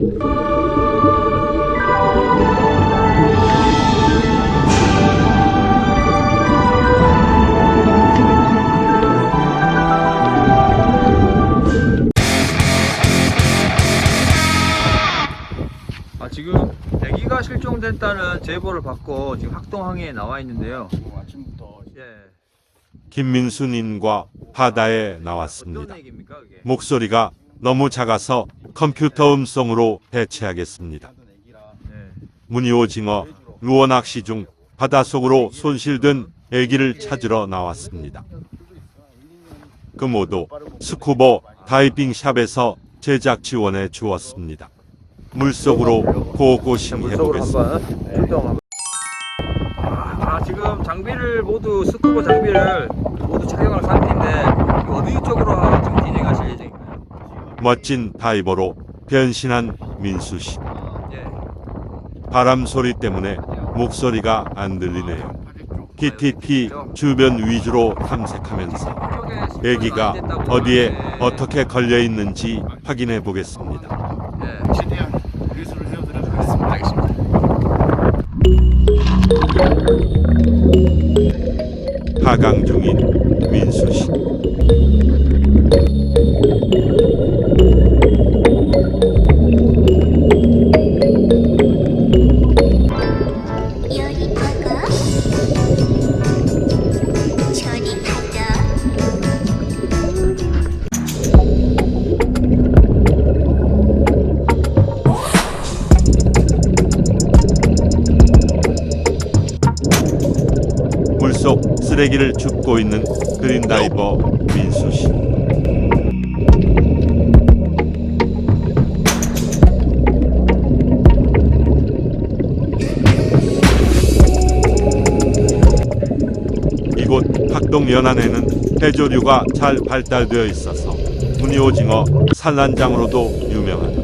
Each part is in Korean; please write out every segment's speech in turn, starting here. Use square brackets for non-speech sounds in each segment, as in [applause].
아 지금 대기가 실종됐다는 제보를 받고 지금 학동항에 나와 있는데요. 아침부터 예. 김민수님과 바다에 나왔습니다. 어떤 얘기입니까 그게? 목소리가 너무 작아서 컴퓨터 음성으로 대체하겠습니다. 무늬오징어 루어 낚시 중 바닷속으로 손실된 애기를 찾으러 나왔습니다. 그 모두 스쿠버 다이빙 샵에서 제작 지원해 주었습니다. 물속으로 고고싱해 물속으로 보겠습니다. 한번 출동 한번. 아 지금 장비를 모두 스쿠버 장비를 모두 착용할 상태인데 어디 쪽으로 지금 진행하실 예정인가요? 멋진 다이버로 변신한 민수 씨. 바람 소리 때문에 목소리가 안 들리네요. PTP 주변 위주로 탐색하면서 애기가 어디에 어떻게 걸려 있는지 확인해 보겠습니다. 최대한. 하강 중인 민수 씨. 물속 쓰레기를 줍고 있는 그린다이버 민수 씨. 학동 연안에는 해조류가 잘 발달되어 있어서 무늬오징어 산란장으로도 유명하다.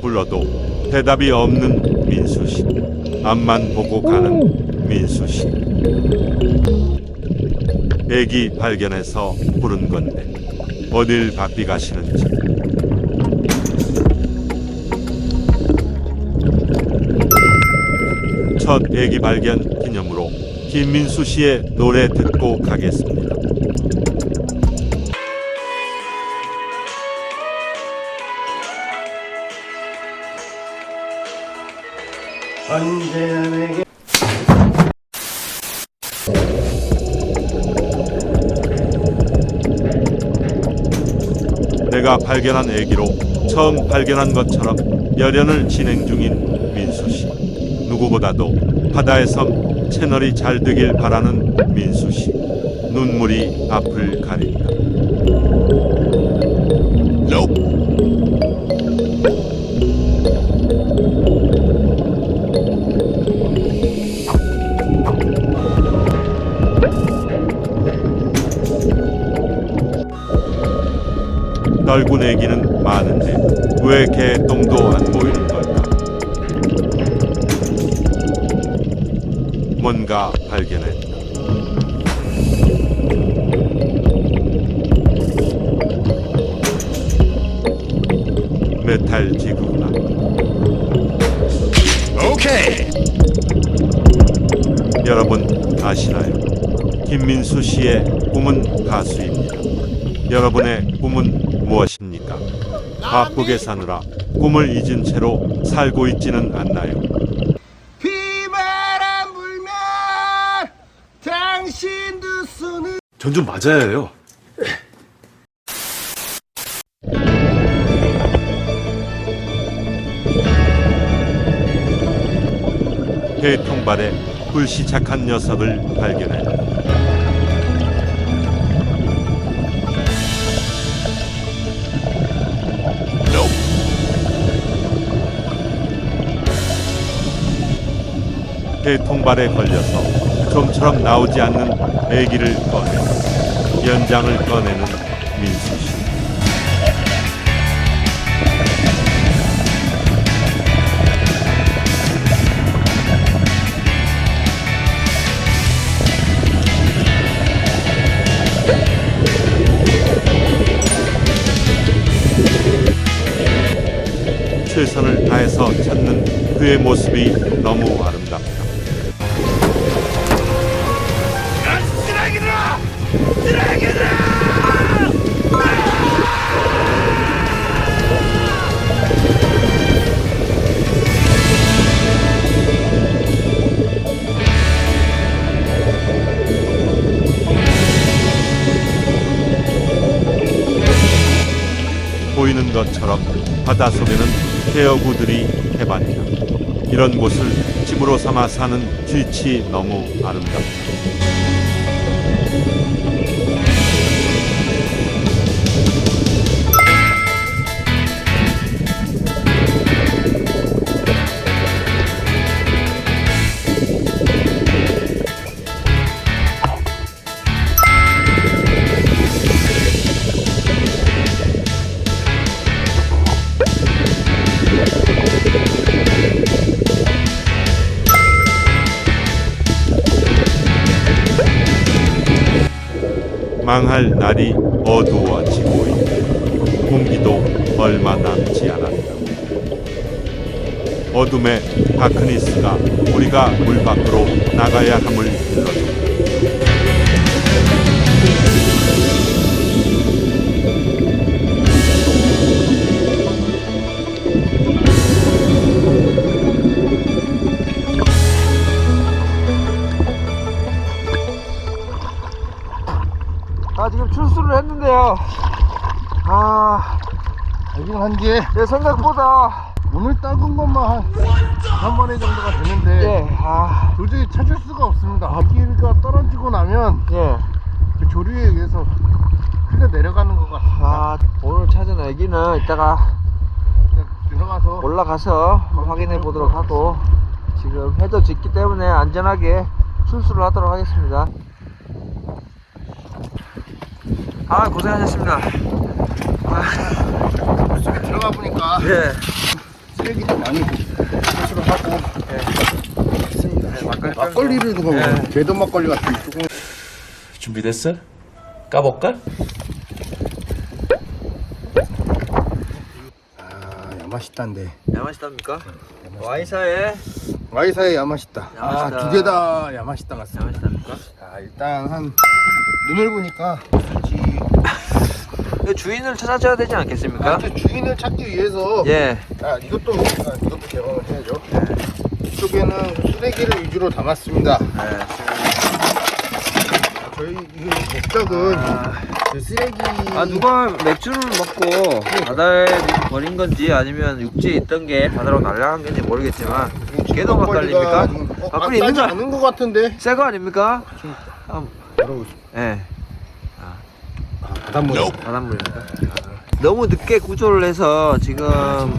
불러도 대답이 없는 민수 씨. 앞만 보고 가는 민수 씨. 애기 발견해서 부른 건데 어딜 바삐 가시는지. 첫 애기 발견 기념으로 김민수 씨의 노래 듣고 가겠습니다. 언제나 내게 내가 발견한 애기로 처음 발견한 것처럼 열연을 진행 중인. 누구보다도 바다의 섬 채널이 잘 되길 바라는 민수 씨. 눈물이 앞을 가린다. 넓은 애기는 많은데 왜 개똥도 안 보이는 뭔가 발견했다. 메탈 지구구나. 오케이 여러분 아시나요? 김민수 씨의 꿈은 가수입니다. 여러분의 꿈은 무엇입니까? 바쁘게 사느라 꿈을 잊은 채로 살고 있지는 않나요? 전 좀 맞아야 해요. 해통발에 불시착한 녀석을 발견했다. 해통발에 걸려서 좀처럼 나오지 않는 애기를 꺼내 연장을 꺼내는 민수 씨. 최선을 다해서 찾는 그의 모습이 너무 아름답다. 것처럼 바닷속에는 해어구들이 해반이다. 이런 곳을 집으로 삼아 사는 쥐치 너무 아름답다. 망할 날이 어두워지고 있다. 공기도 얼마 남지 않았다. 어둠의 다크니스가 우리가 물 밖으로 나가야 함을 일러준다. 한게 내 생각보다 오늘 따군 것만 한한 번에 정도가 되는데 예, 아, 도저히 찾을 수가 없습니다. 바퀴가 떨어지고 나면 예, 그 조류에 의해서 흘려 내려가는 것 같습니다. 아 오늘 찾은 애기는 이따가 그냥 들어가서 올라가서 확인해 보도록 하고 지금 해도 짙기 때문에 안전하게 출수를 하도록 하겠습니다. 아 고생하셨습니다. 아, 들어가 보니까 예. 쓰레기도 많이 회수를 하고 했습니다. 막걸리 막걸리를 그거 예. 개도 막걸리 같은 거 조금 준비됐어? 까볼까? 아 야맛있다인데 야맛있답니까? 와이사에 와이사의 야맛있다. 야맛있다. 아두 개 다 야맛있다 같습니다. 야맛있답니까? 자 일단 한 눈을 보니까 솔직히 그 주인을 찾아줘야 되지 않겠습니까? 아, 저 주인을 찾기 위해서 예. 아 이것도 아, 이것도 개방을 해야죠. 이쪽에는 쓰레기를 위주로 담았습니다. 네. 아, 저희 이 목적은 그 쓰레기 아 누가 맥주를 먹고 바다에 버린 건지 아니면 육지에 있던 게 바다로 날아간 건지 모르겠지만 걔도 막걸리입니까? 막걸리 막걸리 있는 거 않은 것 같은데. 새 거 아닙니까? 아, 바로 예. 바닷물 바닷물입니까? 너무 늦게 구조를 해서 지금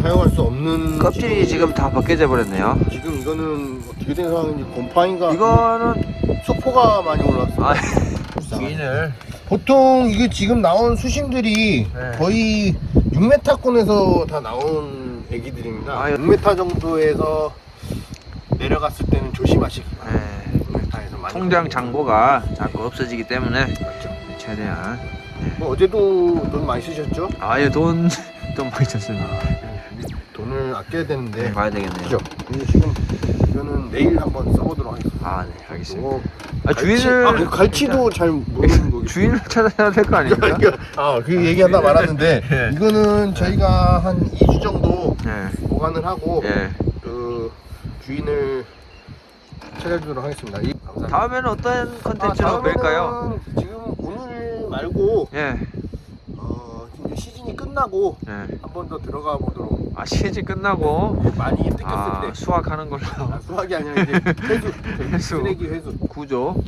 사용할 수 없는 껍질이 지금 다 벗겨져 버렸네요. 지금 이거는 어떻게 된 상황인지 곰팡이가 이거는 소포가 많이 올라왔어요. 아 주인을 보통 이게 지금 나온 수심들이 네. 거의 6m권에서 다 나온 애기들입니다. 아유. 6m 정도에서 내려갔을 때는 조심하시기 바랍니다. 예, 6m에서 많이 통장 장보가 자꾸 없어지기 때문에 맞죠. 최대한 뭐 어제도 돈 많이 쓰셨죠? 아예 돈, [laughs] 돈 많이 쳤습니다. 돈을 아껴야 되는데 네, 봐야 되겠네요. 그죠? 근데 지금 이거는 내일 한번 써보도록 하겠습니다. 아, 네, 알겠습니다. 아, 주인을 아, 그 갈치도 잘 모르는 [laughs] 거기 주인을 찾아야 될 거 아닙니까? [laughs] 아, 그 얘기하다 말았는데 예. 이거는 저희가 한 2주 정도 예, 보관을 하고 예. 그 주인을 찾아주도록 하겠습니다. 이, 감사합니다. 다음에는 어떤 컨텐츠로 아, 뵐까요? 다음에는 지금 오늘 말고 예, 어, 시즌이 끝나고 예. 한 번 더 들어가 보도록 아, 시즌 끝나고 많이 뜯겼을 아, 때 수확하는 걸로 아, 수학이 아니라 이제 회수. 쓰레기 회수. 구조.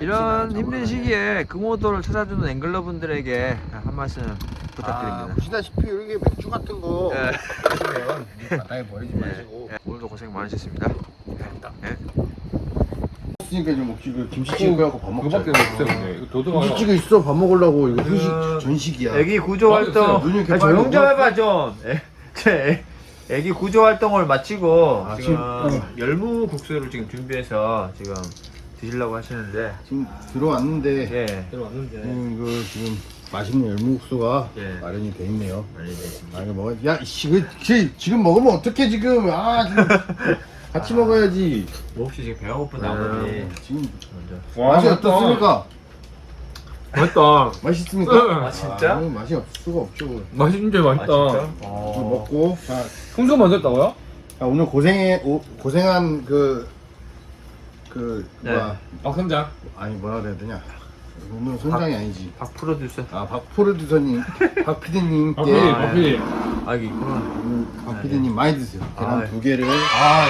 이런 갈치나 힘든 시기에 금오도를 찾아주는 앵글러분들에게 한 말씀 아, 부탁드립니다. 보시다시피 이렇게 맥주 같은 거 예. 드시면 이 바다에 버리지 마시고 예, 오늘도 고생 많으셨습니다. 감사합니다. 예. 있으니까 좀 먹지 그 김치찌개 갖고 밥 먹자. 그거밖에 없어요 근데 이거 도둑 하나 김치찌개 있어 밥 먹으려고 이거 그- 후식 전식이야. 애기 구조 활동. 눈이 이렇게 아니, 조용 빨리 좀? 해봐 좀. 애, 제 애- 애기 구조 활동을 마치고 아, 지금 지금- 열무 국수를 지금 준비해서 지금 드시려고 하시는데 지금 들어왔는데 예. 들어왔는데 음, 이거 지금 맛있는 열무국수가 예. 마련이 돼 있네요. 많이 됐습니다. 아 이거 먹어. 야 이씨 그 지- 지금 먹으면 어떡해 지금? 아 지금 [laughs] 같이 먹어야지. 뭐 혹시 지금 배가 고픈 네. 나머지 지금 먼저 맛이 어떻습니까? 맛있다. 맛있습니까? 응. 아, 진짜? 아, 맛이 없을 수가 없죠. 맛이 진짜 아, 맛있다. 진짜? 이거 어. 먹고 자, 홍수 만졌다고요? 자, 오늘 고생해 오, 고생한 그 그, 네. 뭐야 박선장. 아니 뭐라 그래야 되냐 오늘 선장이 아니지 박 프로듀서. 아 박 프로듀서님 박 PD님께 박PD, 아, 박PD. 아 이게 있구나. 오늘 박 PD님 많이 드세요 계란 아, 두 개를 아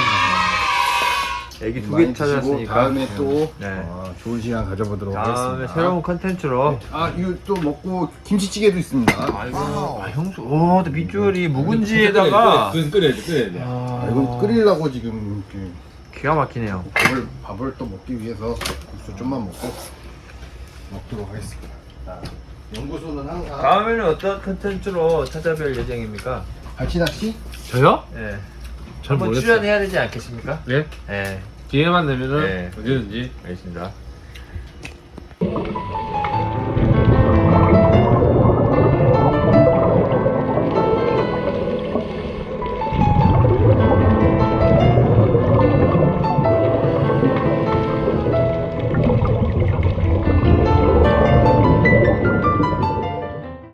애기 두 많이 개 드시고 찾았으니까. 다음에 또 네. 어, 좋은 시간 가져보도록 다음에 하겠습니다 새로운 컨텐츠로. 아 이거 또 먹고 김치찌개도 있습니다 아이고, 아 형수, 오, 근데 밑줄이 묵은지에다가 끓여야지, 끓여야지, 끓여야지. 아, 아, 이건 끓이려고 지금 이렇게 기가 막히네요. 밥을 밥을 또 먹기 위해서 국수 좀만 먹고 먹도록 하겠습니다 자, 연구소는 항상 다음에는 어떤 컨텐츠로 찾아뵐 예정입니까? 갈치 낚시 저요? 예. 잘 한번 모르겠어요. 출연해야 되지 않겠습니까? 네. 예, 기회만 되면은 네. 언제든지. 알겠습니다.